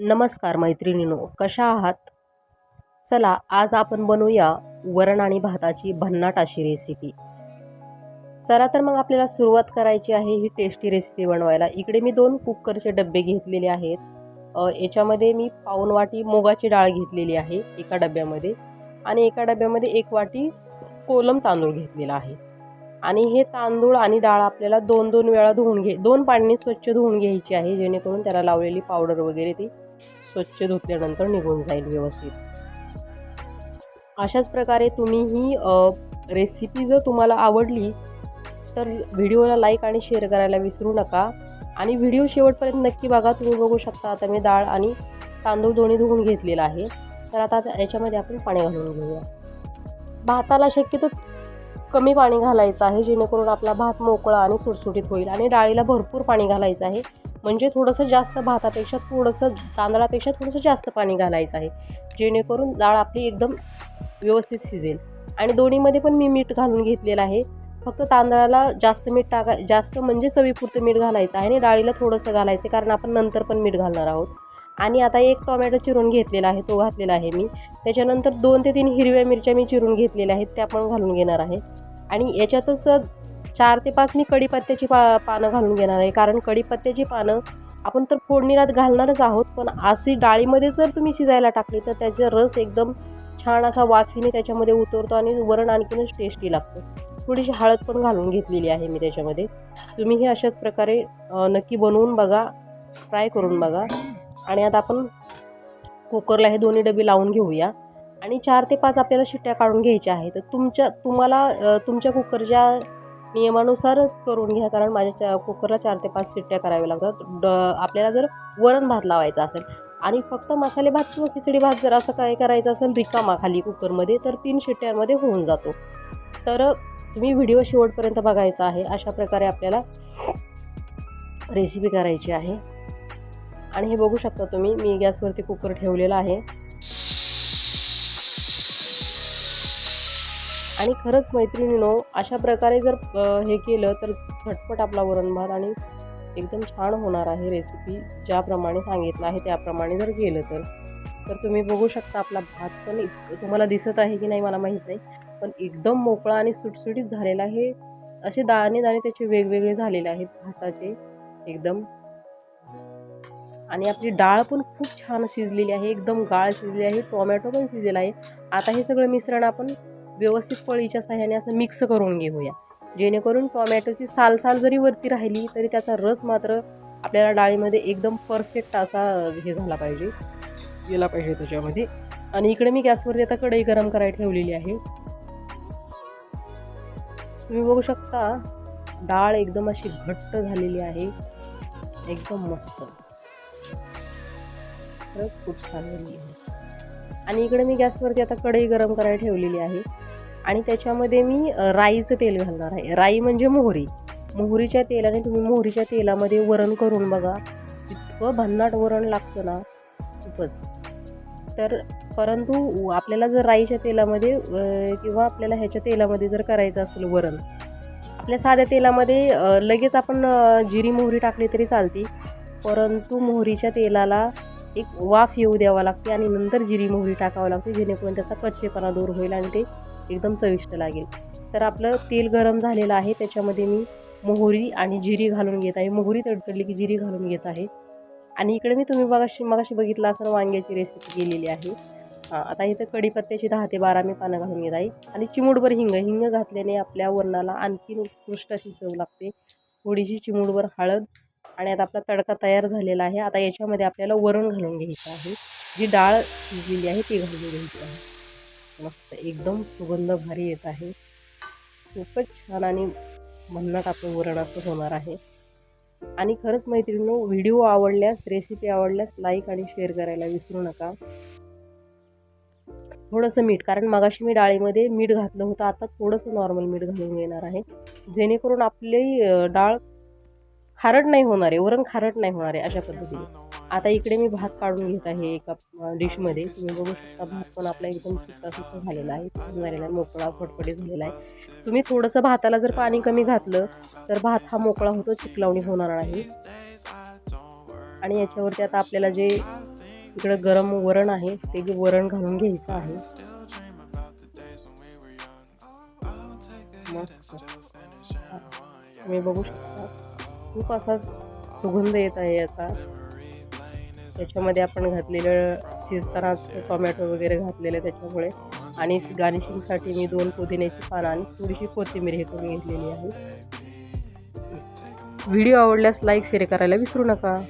नमस्कार मैत्रिणीनो कशा आहात? चला आज आपण बनवूया वरण आणि भाताची भन्नाट अशी रेसिपी चला तर मग आपल्याला सुरुवात करायची आहे ही टेस्टी रेसिपी बनवायला. इकडे मी दोन कुकरचे डबे घेतलेले आहेत. याच्यामध्ये मी पाऊन वाटी मुगाची डाळ घेतलेली आहे एका डब्यामध्ये आणि एका डब्यामध्ये एक वाटी कोलम तांदूळ घेतलेला आहे. आणि हे तांदूळ आणि डाळ आपल्याला दोन दोन वेळा धुवून घे दोन पाणी स्वच्छ धुवून घ्यायची आहे जेणेकरून त्याला लावलेली पावडर वगैरे ती स्वच्छ धुतल्यानंतर निघून जाईल व्यवस्थित. अशाच प्रकारे तुम्ही ही रेसिपी जर तुम्हाला आवडली तर व्हिडिओला लाईक आणि शेअर करायला विसरू नका. आणि व्हिडिओ शेवटपर्यंत नक्की बघा तुम्ही बघू शकता आता मी डाळ आणि तांदूळ दोन्ही धुवून घेतलेला आहे. तर आता याच्यामध्ये आपण पाणी घालून घेऊया. भाताला शक्यतो कमी पाणी घालायचं आहे जेणेकरून आपला भात मोकळा आणि सुटसुटीत होईल. आणि डाळीला भरपूर पाणी घालायचं आहे. म्हणजे थोडंसं जास्त भातापेक्षा थोडंसं तांदळापेक्षा थोडंसं जास्त पाणी घालायचं आहे. जेणेकरून डाळ आपली एकदम व्यवस्थित शिजेल. आणि दोन्हीमध्ये पण मी मीठ घालून घेतलेलं आहे. फक्त तांदळाला जास्त मीठ टाका जास्त म्हणजे चवीपुरतं मीठ घालायचं आहे आणि डाळीला थोडंसं घालायचं कारण आपण नंतर पण मीठ घालणार आहोत. आणि आता एक टोमॅटो चिरून घेतलेला आहे तो घातलेला आहे मी. त्याच्यानंतर दोन ते तीन हिरव्या मिरच्या मी चिरून घेतलेल्या आहेत त्या पण घालून घेणार आहे. आणि याच्यातच चार ते पाच मी कढीपत्त्याची पा पानं घालून घेणार आहे. कारण कढीपत्त्याची पानं आपण तर फोडणीरात घालणारच आहोत पण अशी डाळीमध्ये जर तुम्ही शिजायला टाकली तर त्याचा रस एकदम छान असा वाफीने त्याच्यामध्ये उतरतो आणि वरण आणखीनच टेस्टी लागतं. थोडीशी हळद पण घालून घेतलेली आहे मी त्याच्यामध्ये. तुम्ही हे अशाच प्रकारे नक्की बनवून बघा ट्राय करून बघा. आणि आता आपण कुकरला हे दोन्ही डबे लावून घेऊया. आणि चार ते पाच आपल्याला शिट्ट्या काढून घ्यायच्या आहेत. तर तुमच्या तुम्हाला तुमच्या कुकरच्या नियमानुसार करून घ्या. कारण माझ्या कुकरला चार ते पाच शिट्ट्या कराव्या लागतात. ड आपल्याला जर वरण भात लावायचा असेल आणि फक्त मसाले भात किंवा खिचडी भात जर असं काय करायचं असेल रिकामा खाली कुकरमध्ये तर तीन शिट्ट्यांमध्ये होऊन जातो. तर तुम्ही व्हिडिओ शेवटपर्यंत बघायचा आहे. अशा प्रकारे आपल्याला रेसिपी करायची आहे. आणि हे बघू शकता तुम्ही मी गॅसवरती कुकर ठेवलेला आहे. आणि खरंच मैत्रिणीनो अशा प्रकारे जर हे केलं तर झटपट आपला वरण भात आणि एकदम छान होणार आहे रेसिपी ज्याप्रमाणे सांगितलं आहे त्याप्रमाणे जर केलं तर. तर तुम्ही बघू शकता आपला भात पण तुम्हाला दिसत आहे की नाही मला माहीत नाही पण एकदम मोकळा आणि सुटसुटीत झालेला आहे. असे दाणे दाणे त्याचे वेगवेगळे झालेले आहेत भाताचे. एकदम आणि आपली डाळ पण खूप छान शिजलेली आहे एकदम गाळ शिजली आहे टोमॅटो पण शिजलेला आहे. आता हे सगळं मिश्रण आपण व्यवस्थित पळीच्या साह्याने असं मिक्स करून घेऊया. जेणेकरून टोमॅटोची सालसाल जरी वरती राहिली तरी त्याचा रस मात्र आपल्याला डाळीमध्ये एकदम परफेक्ट असा हे झाला पाहिजे. गेला पाहिजे त्याच्यामध्ये. आणि इकडे मी गॅसवरती आता कढई गरम करायला ठेवलेली आहे. तुम्ही बघू शकता डाळ एकदम अशी घट्ट झालेली आहे. एकदम मस्त. खरंच खूप छान झाली आहे. आणि इकडे मी गॅसवरती आता कढई गरम करायला ठेवलेली आहे. आणि त्याच्यामध्ये मी राईचं तेल घालणार आहे. राई म्हणजे मोहरी. मोहरीच्या तेलाने तुम्ही मोहरीच्या तेलामध्ये वरण करून बघा. इतकं भन्नाट वरण लागतं ना खूपच. तर परंतु आपल्याला जर राईच्या तेलामध्ये किंवा आपल्याला ह्याच्या तेलामध्ये जर करायचं असेल वरण आपल्या साध्या तेलामध्ये लगेच आपण जिरी मोहरी टाकली तरी चालते. परंतु मोहरीच्या तेलाला एक वाफ येऊ द्यावा लागते आणि नंतर जिरी मोहरी टाकावं लागते जेणेकरून त्याचा कच्चेपणा दूर होईल आणि ते एकदम चविष्ट लागेल. तर आपलं तेल गरम झालेलं आहे त्याच्यामध्ये मी मोहरी आणि जिरी घालून घेत आहे. मोहरी तडतडली की जिरी घालून घेत आहे. आणि इकडे मी तुम्ही मगाशी मगाशी बघितलं असं वांग्याची रेसिपी केलेली आहे. आता इथं कढीपत्त्याची दहा ते बारा मी पानं घालून घेत आहे. आणि चिमूडभर हिंग हिंग घातल्याने आपल्या वरणाला आणखी उत्कृष्ट अशी चव लागते. थोडीशी चिमूडभर हळद आणि आता आपला तडका तयार झालेला आहे. आता याच्यामध्ये आपल्याला वरण घालून घ्यायचं आहे. जी डाळ शिजलेली आहे ती घालून घ्यायची आहे. मस्त एकदम सुगंध भारी येत आहे. खूपच छान आणि म्हणण्यात आपलं वरण असं होणार आहे. आणि खरंच मैत्रिणींनो व्हिडिओ आवडल्यास रेसिपी आवडल्यास लाईक आणि शेअर करायला विसरू नका. थोडंसं मीठ कारण मगाशी मी डाळीमध्ये मीठ घातलं होतं. आता थोडंसं नॉर्मल मीठ घालून घेणार आहे. जेणेकरून आपली डाळ खारट नाही होणार आहे वरण खारट नाही होणार आहे अशा पद्धतीने. आता इकडे मी भात काढून घेत आहे एका डिशमध्ये. तुम्ही बघू शकता भात पण आपला एकदम सुट्टा सुट्टा झालेला आहे. झालेला आहे मोकळा फटफटी झालेला आहे. तुम्ही थोडंसं भाताला जर पाणी कमी घातलं तर भात हा मोकळा होतो चिकलावणी होणार आहे आणि याच्यावरती आता आपल्याला जे इकडं गरम वरण आहे ते जे वरण घालून घ्यायचं आहे. मस्त. तुम्ही बघू शकता. खूप असा सुगंध येत आहे याचा. त्याच्यामध्ये आपण घातलेलं शिजतानाच टोमॅटो वगैरे घातलेलं त्याच्यामुळे. आणि गार्निशिंगसाठी मी दोन पुदिन्याची पानं आणि थोडीशी कोथिंबीर हे करून घेतलेली आहे. व्हिडिओ आवडल्यास लाईक शेअर करायला विसरू नका.